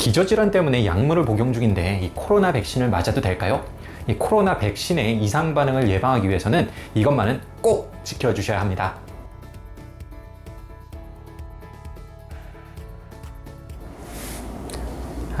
기저질환 때문에 약물을 복용 중인데 이 코로나 백신을 맞아도 될까요? 이 코로나 백신의 이상 반응을 예방하기 위해서는 이것만은 꼭 지켜주셔야 합니다.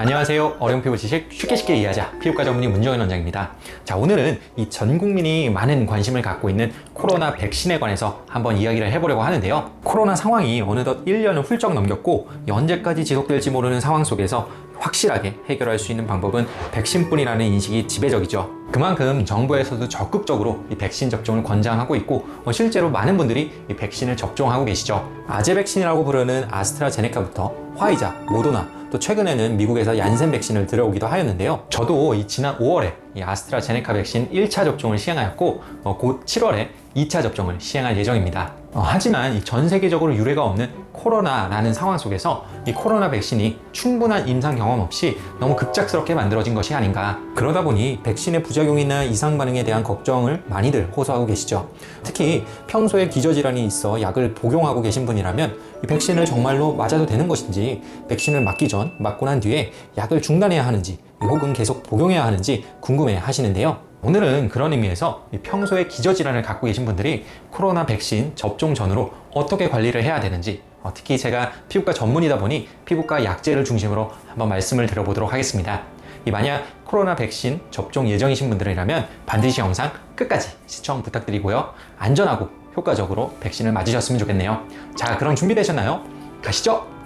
안녕하세요. 어려운 피부 지식 쉽게 쉽게 이해하자. 피부과 전문의 문정현 원장입니다. 자, 오늘은 이 전 국민이 많은 관심을 갖고 있는 코로나 백신에 관해서 한번 이야기를 해보려고 하는데요. 코로나 상황이 어느덧 1년을 훌쩍 넘겼고 언제까지 지속될지 모르는 상황 속에서 확실하게 해결할 수 있는 방법은 백신뿐이라는 인식이 지배적이죠. 그만큼 정부에서도 적극적으로 이 백신 접종을 권장하고 있고 어, 실제로 많은 분들이 이 백신을 접종하고 계시죠. 아제 백신이라고 부르는 아스트라제네카부터 화이자, 모더나 또 최근에는 미국에서 얀센 백신을 들어오기도 하였는데요. 저도 이 지난 5월에 이 아스트라제네카 백신 1차 접종을 시행하였고 어, 곧 7월에 2차 접종을 시행할 예정입니다. 어, 하지만 이전 세계적으로 유례가 없는 코로나라는 상황 속에서 이 코로나 백신이 충분한 임상 경험 없이 너무 급작스럽게 만들어진 것이 아닌가. 그러다 보니 백신의 부작용이나 이상 반응에 대한 걱정을 많이들 호소하고 계시죠. 특히 평소에 기저질환이 있어 약을 복용하고 계신 분이라면 이 백신을 정말로 맞아도 되는 것인지, 백신을 맞기 전, 맞고 난 뒤에 약을 중단해야 하는지, 혹은 계속 복용해야 하는지 궁금해 하시는데요. 오늘은 그런 의미에서 평소에 기저질환을 갖고 계신 분들이 코로나 백신 접종 전으로 어떻게 관리를 해야 되는지 어, 특히 제가 피부과 전문이다 보니 피부과 약제를 중심으로 한번 말씀을 드려보도록 하겠습니다. 이 만약 코로나 백신 접종 예정이신 분들이라면 반드시 영상 끝까지 시청 부탁드리고요. 안전하고 효과적으로 백신을 맞으셨으면 좋겠네요. 자, 그럼 준비되셨나요? 가시죠!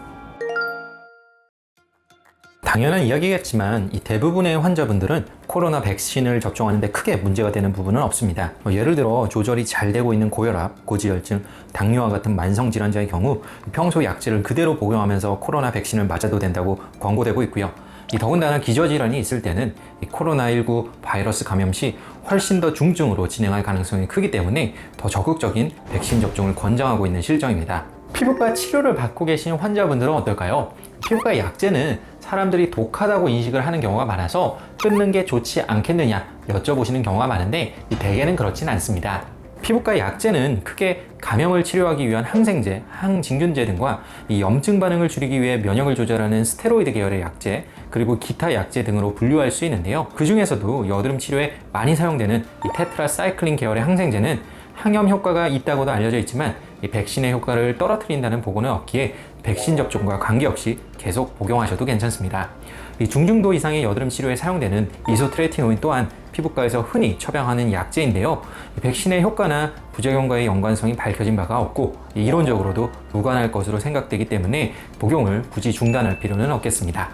당연한 이야기겠지만 이 대부분의 환자분들은 코로나 백신을 접종하는데 크게 문제가 되는 부분은 없습니다. 뭐 예를 들어 조절이 잘 되고 있는 고혈압, 고지혈증, 당뇨와 같은 만성 질환자의 경우 평소 약제를 그대로 복용하면서 코로나 백신을 맞아도 된다고 권고되고 있고요. 이 더군다나 기저질환이 있을 때는 이 코로나19 바이러스 감염 시 훨씬 더 중증으로 진행할 가능성이 크기 때문에 더 적극적인 백신 접종을 권장하고 있는 실정입니다. 피부과 치료를 받고 계신 환자분들은 어떨까요? 피부과 약제는 사람들이 독하다고 인식을 하는 경우가 많아서 끊는 게 좋지 않겠느냐 여쭤보시는 경우가 많은데 이 대개는 그렇진 않습니다. 피부과 약제는 크게 감염을 치료하기 위한 항생제, 항진균제 등과 이 염증 반응을 줄이기 위해 면역을 조절하는 스테로이드 계열의 약제, 그리고 기타 약제 등으로 분류할 수 있는데요. 그 중에서도 여드름 치료에 많이 사용되는 이 테트라사이클린 계열의 항생제는 항염 효과가 있다고도 알려져 있지만 이 백신의 효과를 떨어뜨린다는 보고는 없기에 백신 접종과 관계없이 계속 복용하셔도 괜찮습니다. 이 중증도 이상의 여드름 치료에 사용되는 이소트레티노인 또한 피부과에서 흔히 처방하는 약제인데요. 백신의 효과나 부작용과의 연관성이 밝혀진 바가 없고 이론적으로도 무관할 것으로 생각되기 때문에 복용을 굳이 중단할 필요는 없겠습니다.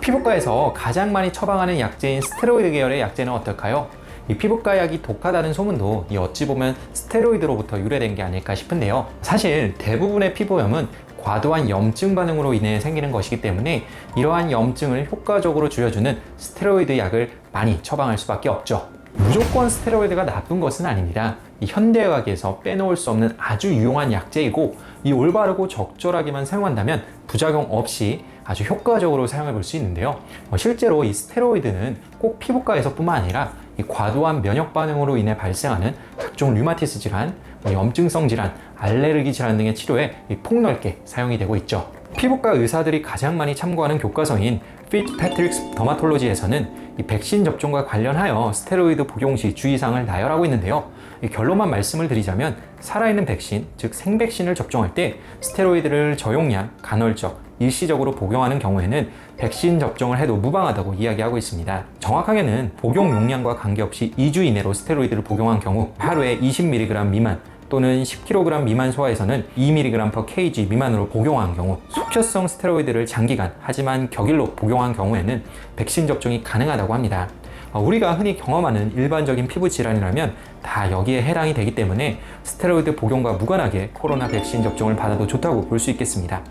피부과에서 가장 많이 처방하는 약제인 스테로이드 계열의 약제는 어떨까요? 이 피부과 약이 독하다는 소문도 이 어찌 보면 스테로이드로부터 유래된 게 아닐까 싶은데요. 사실 대부분의 피부염은 과도한 염증 반응으로 인해 생기는 것이기 때문에 이러한 염증을 효과적으로 줄여주는 스테로이드 약을 많이 처방할 수밖에 없죠. 무조건 스테로이드가 나쁜 것은 아닙니다. 이 현대의학에서 빼놓을 수 없는 아주 유용한 약제이고 이 올바르고 적절하게만 사용한다면 부작용 없이 아주 효과적으로 사용해 볼 수 있는데요. 어, 실제로 이 스테로이드는 꼭 피부과에서뿐만 아니라 이 과도한 면역 반응으로 인해 발생하는 각종 류마티스 질환, 뭐 염증성 질환, 알레르기 질환 등의 치료에 폭넓게 사용이 되고 있죠. 피부과 의사들이 가장 많이 참고하는 교과서인 피트패트릭스 더마톨로지에서는 이 백신 접종과 관련하여 스테로이드 복용 시 주의사항을 나열하고 있는데요. 결론만 말씀을 드리자면 살아있는 백신, 즉 생백신을 접종할 때 스테로이드를 저용량, 간헐적, 일시적으로 복용하는 경우에는 백신 접종을 해도 무방하다고 이야기하고 있습니다. 정확하게는 복용 용량과 관계없이 2주 이내로 스테로이드를 복용한 경우 하루에 20mg 미만 또는 10kg 미만 소아에서는 2mg/kg 미만으로 복용한 경우 속효성 스테로이드를 장기간 하지만 격일로 복용한 경우에는 백신 접종이 가능하다고 합니다. 어, 우리가 흔히 경험하는 일반적인 피부 질환이라면 다 여기에 해당이 되기 때문에 스테로이드 복용과 무관하게 코로나 백신 접종을 받아도 좋다고 볼 수 있겠습니다.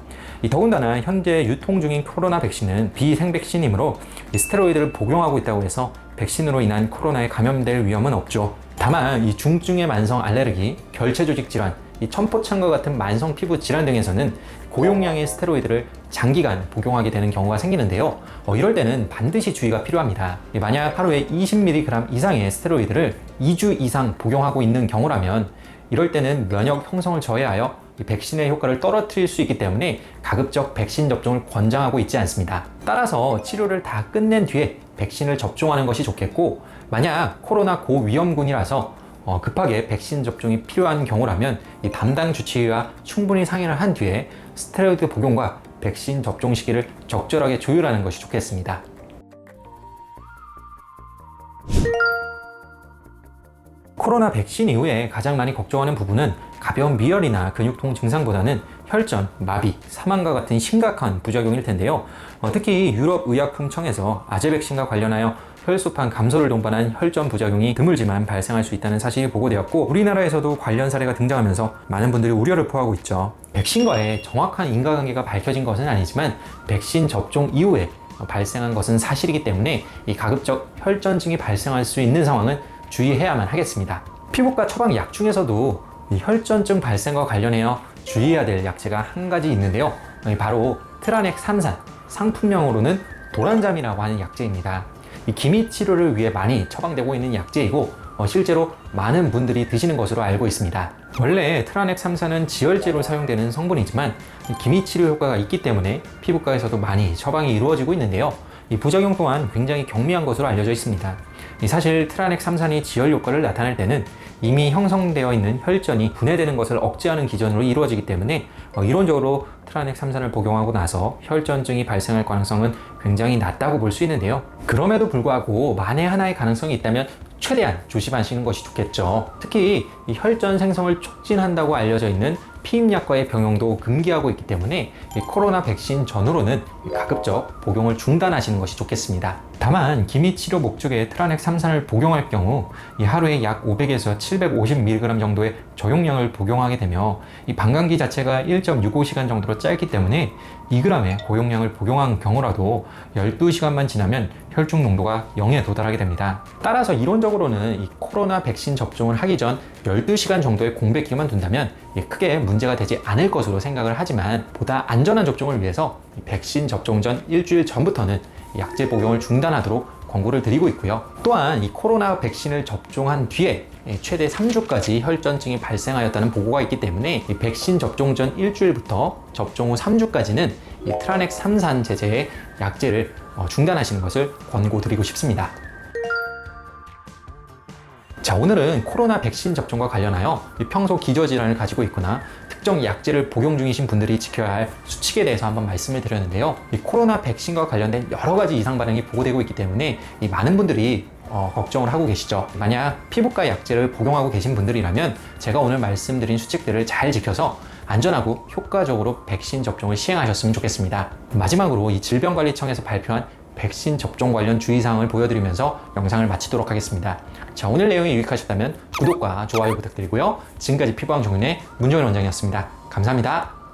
더군다나 현재 유통 중인 코로나 백신은 비생 백신이므로 스테로이드를 복용하고 있다고 해서 백신으로 인한 코로나에 감염될 위험은 없죠. 다만 이 중증의 만성 알레르기, 결체 조직 질환, 이 첨포창과 같은 만성 피부 질환 등에서는 고용량의 스테로이드를 장기간 복용하게 되는 경우가 생기는데요. 어, 이럴 때는 반드시 주의가 필요합니다. 만약 하루에 20mg 이상의 스테로이드를 2주 이상 복용하고 있는 경우라면 이럴 때는 면역 형성을 저해하여 이 백신의 효과를 떨어뜨릴 수 있기 때문에 가급적 백신 접종을 권장하고 있지 않습니다. 따라서 치료를 다 끝낸 뒤에 백신을 접종하는 것이 좋겠고 만약 코로나 고위험군이라서 어, 급하게 백신 접종이 필요한 경우라면 이 담당 주치의와 충분히 상의를 한 뒤에 스테로이드 복용과 백신 접종 시기를 적절하게 조율하는 것이 좋겠습니다. 코로나 백신 이후에 가장 많이 걱정하는 부분은 가벼운 미열이나 근육통 증상보다는 혈전, 마비, 사망과 같은 심각한 부작용일 텐데요. 어, 특히 유럽의약품청에서 아재 백신과 관련하여 혈소판 감소를 동반한 혈전 부작용이 드물지만 발생할 수 있다는 사실이 보고되었고 우리나라에서도 관련 사례가 등장하면서 많은 분들이 우려를 표하고 있죠. 백신과의 정확한 인과관계가 밝혀진 것은 아니지만 백신 접종 이후에 발생한 것은 사실이기 때문에 이 가급적 혈전증이 발생할 수 있는 상황은 주의해야만 하겠습니다. 피부과 처방 약 중에서도 이 혈전증 발생과 관련해서 주의해야 될 약제가 한 가지 있는데요. 바로 트라넥 3산, 상품명으로는 도란잠이라고 하는 약제입니다. 이 기미 치료를 위해 많이 처방되고 있는 약제이고 어, 실제로 많은 분들이 드시는 것으로 알고 있습니다. 원래 트라넥 3사는 지혈제로 사용되는 성분이지만 이 기미 치료 효과가 있기 때문에 피부과에서도 많이 처방이 이루어지고 있는데요. 이 부작용 또한 굉장히 경미한 것으로 알려져 있습니다. 이 사실 트라넥 3산이 지혈 효과를 나타낼 때는 이미 형성되어 있는 혈전이 분해되는 것을 억제하는 기전으로 이루어지기 때문에 어, 이론적으로 트라넥 3산을 복용하고 나서 혈전증이 발생할 가능성은 굉장히 낮다고 볼 수 있는데요. 그럼에도 불구하고 만에 하나의 가능성이 있다면 최대한 조심하시는 것이 좋겠죠. 특히 이 혈전 생성을 촉진한다고 알려져 있는 피임약과의 병용도 금기하고 있기 때문에 이 코로나 백신 전후로는 가급적 복용을 중단하시는 것이 좋겠습니다. 다만 기미 치료 목적의 트라넥 3산을 복용할 경우 이 하루에 약 500에서 750mg 정도의 적용량을 복용하게 되며 이 방광기 자체가 1.65시간 정도로 짧기 때문에 2g의 고용량을 복용한 경우라도 12시간만 지나면 혈중 농도가 0에 도달하게 됩니다. 따라서 이론적으로는 이 코로나 백신 접종을 하기 전 12시간 정도의 공백 기간만 둔다면 크게 문제가 되지 않을 것으로 생각을 하지만 보다 안전한 접종을 위해서 백신 접종 전 일주일 전부터는 약제 복용을 중단하도록 권고를 드리고 있고요. 또한 이 코로나 백신을 접종한 뒤에 최대 3주까지 혈전증이 발생하였다는 보고가 있기 때문에 백신 접종 전 일주일부터 접종 후 3주까지는 이 트라넥 3산 제제의 약제를 어, 중단하시는 것을 권고드리고 싶습니다. 자, 오늘은 코로나 백신 접종과 관련하여 평소 기저질환을 가지고 있거나 특정 약제를 복용 중이신 분들이 지켜야 할 수칙에 대해서 한번 말씀을 드렸는데요. 이 코로나 백신과 관련된 여러 가지 이상 반응이 보고되고 있기 때문에 이 많은 분들이 어, 걱정을 하고 계시죠. 만약 피부과 약제를 복용하고 계신 분들이라면 제가 오늘 말씀드린 수칙들을 잘 지켜서 안전하고 효과적으로 백신 접종을 시행하셨으면 좋겠습니다. 마지막으로 이 질병관리청에서 발표한 백신 접종 관련 주의사항을 보여드리면서 영상을 마치도록 하겠습니다. 자, 오늘 내용이 유익하셨다면 구독과 좋아요 부탁드리고요. 지금까지 피부왕 정윤의 문정현 원장이었습니다. 감사합니다.